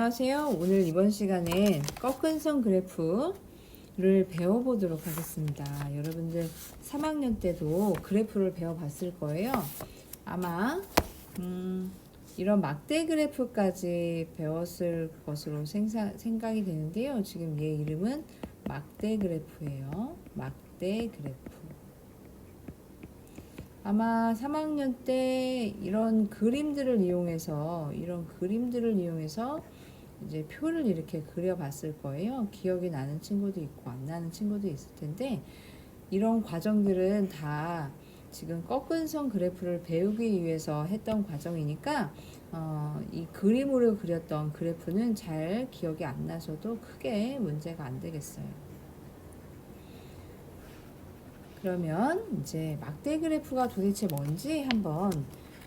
안녕하세요. 오늘 이번 시간에 꺾은 선 그래프를 배워보도록 하겠습니다. 여러분들 3학년 때도 그래프를 배워봤을 거예요. 아마 음, 이런 막대 그래프까지 배웠을 것으로 생사, 생각이 되는데요. 지금 얘 이름은 막대 그래프예요. 막대 그래프. 아마 3학년 때 이런 그림들을 이용해서 이런 그림들을 이용해서 이제 표를 이렇게 그려봤을 거예요. 기억이 나는 친구도 있고 안 나는 친구도 있을 텐데 이런 과정들은 다 지금 꺾은 선 그래프를 배우기 위해서 했던 과정이니까 어, 이 그림으로 그렸던 그래프는 잘 기억이 안 나셔도 크게 문제가 안 되겠어요. 그러면 이제 막대 그래프가 도대체 뭔지 한번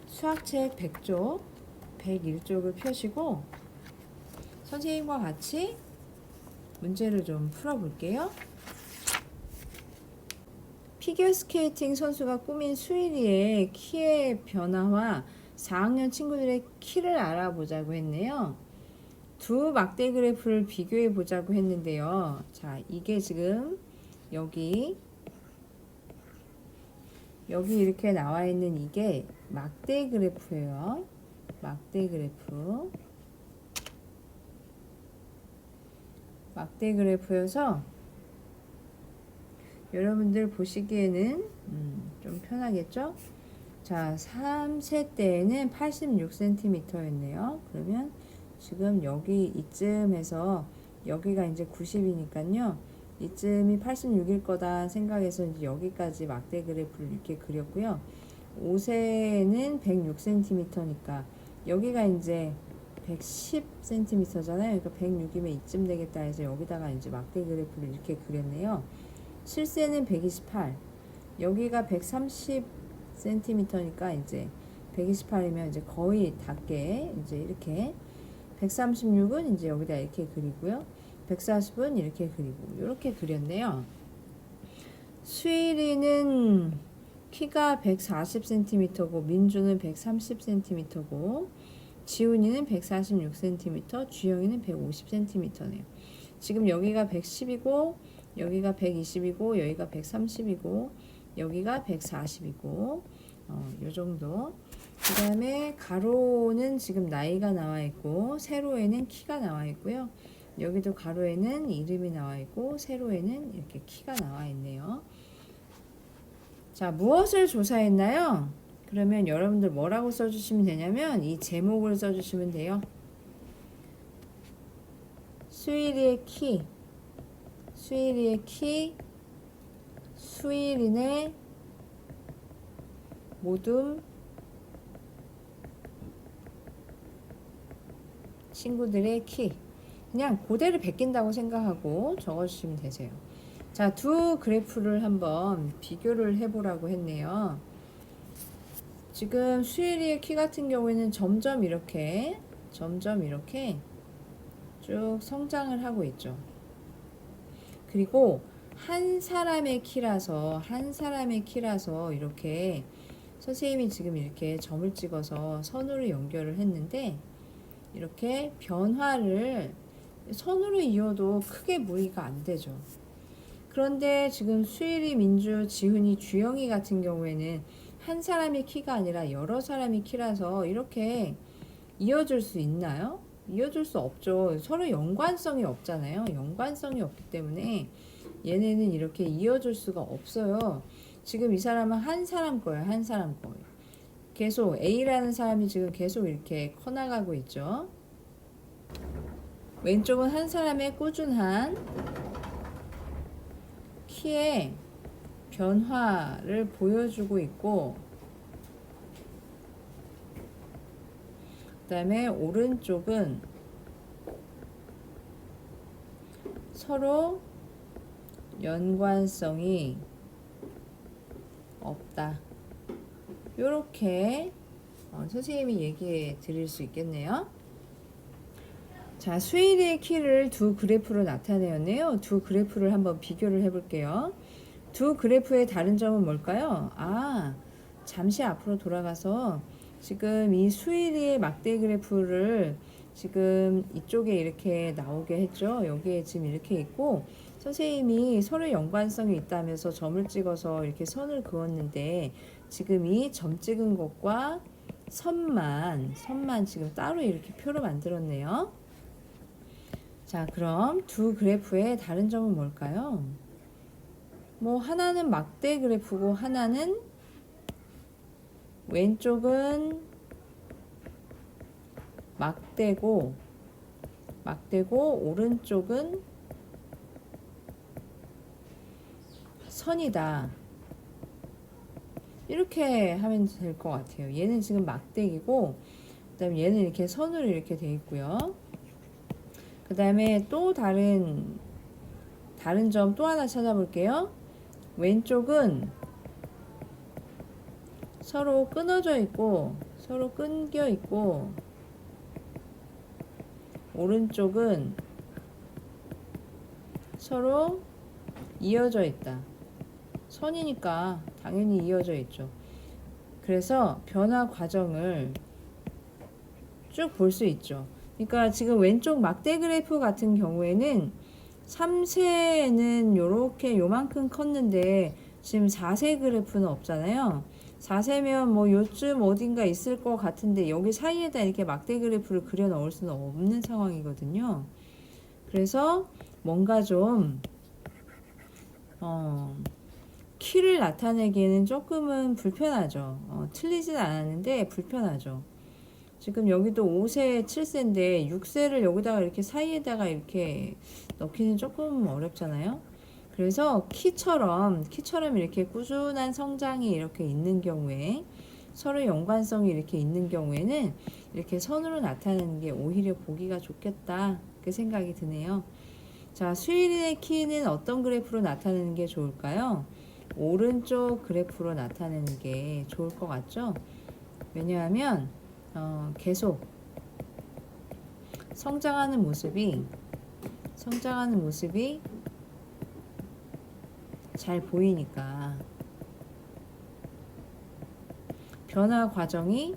수학책 100쪽, 101쪽을 펴시고 선생님과 같이 문제를 좀 풀어볼게요. 피겨스케이팅 선수가 꾸민 수일이의 키의 변화와 4학년 친구들의 키를 알아보자고 했네요. 두 막대 그래프를 비교해 보자고 했는데요. 자, 이게 지금 여기 여기 이렇게 나와 있는 이게 막대 그래프예요. 막대 그래프. 막대 그래프여서 여러분들 보시기에는 음, 좀 편하겠죠? 자, 3세 때에는 86cm였네요. 그러면 지금 여기 이쯤에서 여기가 이제 90이니까요. 이쯤이 86일 거다 생각해서 이제 여기까지 막대 그래프를 이렇게 그렸고요. 5세는 106cm니까 여기가 이제 110cm잖아요. 그러니까 106이면 이쯤 되겠다 해서 여기다가 이제 막대 그래프를 이렇게 그렸네요. 7세는 128. 여기가 130cm니까 이제 128이면 이제 거의 닿게 이제 이렇게 136은 이제 여기다 이렇게 그리고요. 140은 이렇게 그리고 이렇게 그렸네요. 수일이는 키가 140cm고 민주는 130cm고 지훈이는 146cm, 주영이는 150cm네요. 지금 여기가 110이고 여기가 120이고 여기가 130이고 여기가 140이고 어, 요 정도. 그 다음에 가로는 지금 나이가 나와 있고 세로에는 키가 나와 있고요. 여기도 가로에는 이름이 나와 있고 세로에는 이렇게 키가 나와 있네요. 자, 무엇을 조사했나요? 그러면 여러분들 뭐라고 써주시면 되냐면 이 제목을 써주시면 돼요. 수일이의 키, 수일이의 키, 수일인의 모둠 친구들의 키. 그냥 그대로 베낀다고 생각하고 적어주시면 되세요. 자, 두 그래프를 한번 비교를 해보라고 했네요. 지금 수일이의 키 같은 경우에는 점점 이렇게, 점점 이렇게 쭉 성장을 하고 있죠. 그리고 한 사람의 키라서, 한 사람의 키라서 이렇게 선생님이 지금 이렇게 점을 찍어서 선으로 연결을 했는데, 이렇게 변화를 선으로 이어도 크게 무리가 안 되죠. 그런데 지금 수일이, 민주, 지훈이, 주영이 같은 경우에는 한 사람의 키가 아니라 여러 사람의 키라서 이렇게 이어줄 수 있나요? 이어줄 수 없죠. 서로 연관성이 없잖아요. 연관성이 없기 때문에 얘네는 이렇게 이어줄 수가 없어요. 지금 이 사람은 한 사람 거예요. 한 사람 거예요. 계속 A라는 사람이 지금 계속 이렇게 커나가고 있죠. 왼쪽은 한 사람의 꾸준한 키의 변화를 보여주고 있고 그 다음에 오른쪽은 서로 연관성이 없다. 이렇게 어, 선생님이 얘기해 드릴 수 있겠네요. 자, 수일의 키를 두 그래프로 나타내었네요. 두 그래프를 한번 비교를 해 볼게요. 두 그래프의 다른 점은 뭘까요? 아, 잠시 앞으로 돌아가서 지금 이 수일이의 막대 그래프를 지금 이쪽에 이렇게 나오게 했죠. 여기에 지금 이렇게 있고 선생님이 서로 연관성이 있다면서 점을 찍어서 이렇게 선을 그었는데 지금 이 점 찍은 것과 선만 선만 지금 따로 이렇게 표로 만들었네요. 자, 그럼 두 그래프의 다른 점은 뭘까요? 뭐 하나는 막대 그래프고 하나는 왼쪽은 막대고 막대고 오른쪽은 선이다. 이렇게 하면 될 것 같아요. 얘는 지금 막대기고 그다음에 얘는 이렇게 선으로 이렇게 돼 있고요. 그다음에 또 다른 다른 점 또 하나 찾아볼게요. 왼쪽은 서로 끊어져 있고 서로 끊겨 있고 오른쪽은 서로 이어져 있다. 선이니까 당연히 이어져 있죠. 그래서 변화 과정을 쭉 볼 수 있죠. 그러니까 지금 왼쪽 막대 그래프 같은 경우에는 3세는 요렇게 요만큼 컸는데 지금 4세 그래프는 없잖아요. 4세면 뭐 요쯤 어딘가 있을 것 같은데 여기 사이에다 이렇게 막대 그래프를 그려 넣을 수는 없는 상황이거든요. 그래서 뭔가 좀 어, 키를 나타내기에는 조금은 불편하죠. 어, 틀리진 않았는데 불편하죠. 지금 여기도 5세, 7세인데 6세를 여기다가 이렇게 사이에다가 이렇게 넣기는 조금 어렵잖아요. 그래서 키처럼 키처럼 이렇게 꾸준한 성장이 이렇게 있는 경우에 서로 연관성이 이렇게 있는 경우에는 이렇게 선으로 나타내는 게 오히려 보기가 좋겠다 그 생각이 드네요. 자, 수일인의 키는 어떤 그래프로 나타내는 게 좋을까요? 오른쪽 그래프로 나타내는 게 좋을 것 같죠? 왜냐하면 어, 계속 성장하는 모습이 성장하는 모습이 잘 보이니까 변화 과정이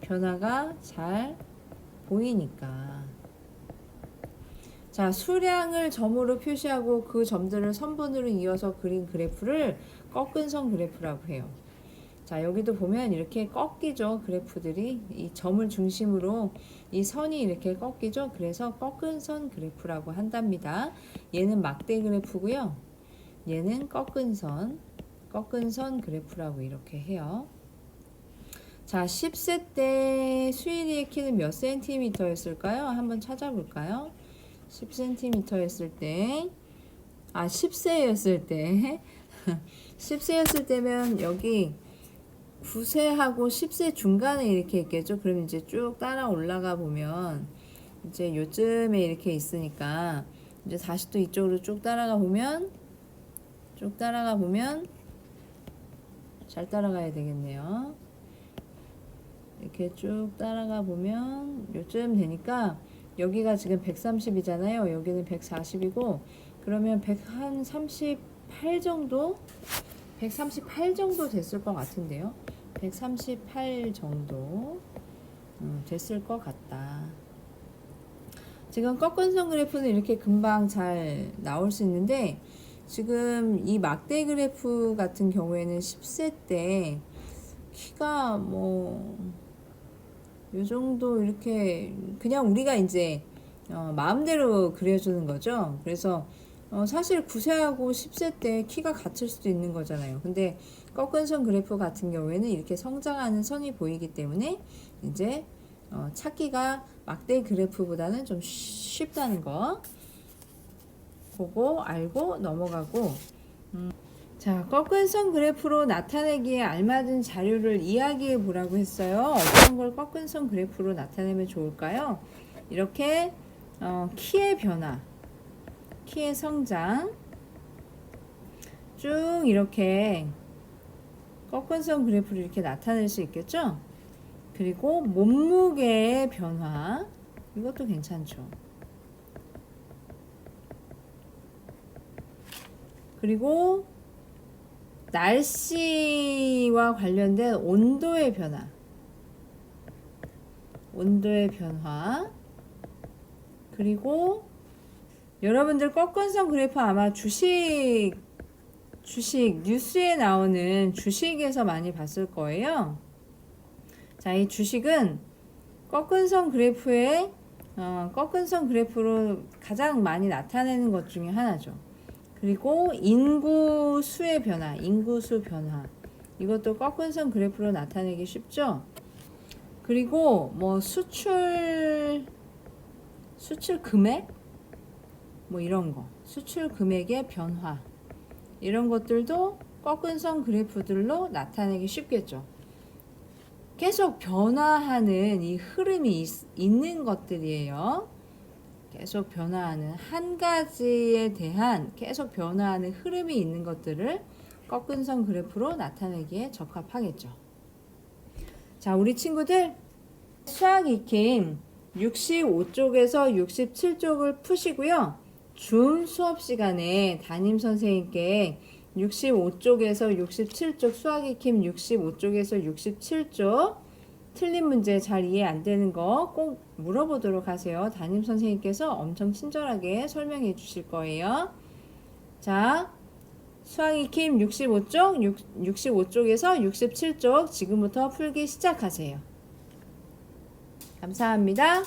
변화가 잘 보이니까 자 수량을 점으로 표시하고 그 점들을 선분으로 이어서 그린 그래프를 꺾은 선 그래프라고 해요. 자 여기도 보면 이렇게 꺾이죠 그래프들이. 이 점을 중심으로 이 선이 이렇게 꺾이죠. 그래서 꺾은 선 그래프라고 한답니다. 얘는 막대 그래프고요. 얘는 꺾은 선 꺾은 선 그래프라고 이렇게 해요. 자 10세 때 수인이의 키는 몇 센티미터였을까요? 한번 찾아볼까요? 10cm였을 때, 아, 10세였을 때, 10세였을 때면 여기 9세하고 10세 중간에 이렇게 있겠죠. 그럼 이제 쭉 따라 올라가 보면 이제 요쯤에 이렇게 있으니까 이제 다시 또 이쪽으로 쭉 따라가 보면 쭉 따라가 보면 잘 따라가야 되겠네요. 이렇게 쭉 따라가 보면 요쯤 되니까 여기가 지금 130이잖아요. 여기는 140이고 그러면 138 정도 138 정도 됐을 것 같은데요. 138 정도 음, 됐을 것 같다. 지금 꺾은 선 그래프는 이렇게 금방 잘 나올 수 있는데 지금 이 막대 그래프 같은 경우에는 10세 때 키가 뭐 요 정도 이렇게 그냥 우리가 이제 어, 마음대로 그려주는 거죠. 그래서 어, 사실 9세하고 10세 때 키가 같을 수도 있는 거잖아요. 근데 꺾은 선 그래프 같은 경우에는 이렇게 성장하는 선이 보이기 때문에 이제 어, 찾기가 막대 그래프보다는 좀 쉽다는 거 보고 알고 넘어가고 음. 자, 꺾은 선 그래프로 나타내기에 알맞은 자료를 이야기해 보라고 했어요. 어떤 걸 꺾은 선 그래프로 나타내면 좋을까요? 이렇게 어, 키의 변화, 키의 성장 쭉 이렇게 꺾은 선 그래프를 이렇게 나타낼 수 있겠죠? 그리고 몸무게의 변화 이것도 괜찮죠. 그리고 날씨와 관련된 온도의 변화. 온도의 변화. 그리고 여러분들 꺾은선 그래프 아마 주식 주식 뉴스에 나오는 주식에서 많이 봤을 거예요. 자, 이 주식은 꺾은선 그래프에 어, 꺾은선 그래프로 가장 많이 나타내는 것 중에 하나죠. 그리고 인구 수의 변화, 인구 수 변화. 이것도 꺾은선 그래프로 나타내기 쉽죠. 그리고 뭐 수출 수출 금액 뭐 이런 거. 수출 금액의 변화. 이런 것들도 꺾은선 그래프들로 나타내기 쉽겠죠. 계속 변화하는 이 흐름이 있, 있는 것들이에요. 계속 변화하는 한 가지에 대한 계속 변화하는 흐름이 있는 것들을 꺾은 선 그래프로 나타내기에 적합하겠죠. 자, 우리 친구들 수학 익힘 65쪽에서 67쪽을 푸시고요. 줌 수업 시간에 담임 선생님께 65쪽에서 67쪽 수학 익힘 65쪽에서 67쪽 틀린 문제 잘 이해 안 되는 거 꼭 물어보도록 하세요. 담임 선생님께서 엄청 친절하게 설명해 주실 거예요. 자, 수학 익힘 65쪽, 65쪽에서 67쪽 지금부터 풀기 시작하세요. 감사합니다.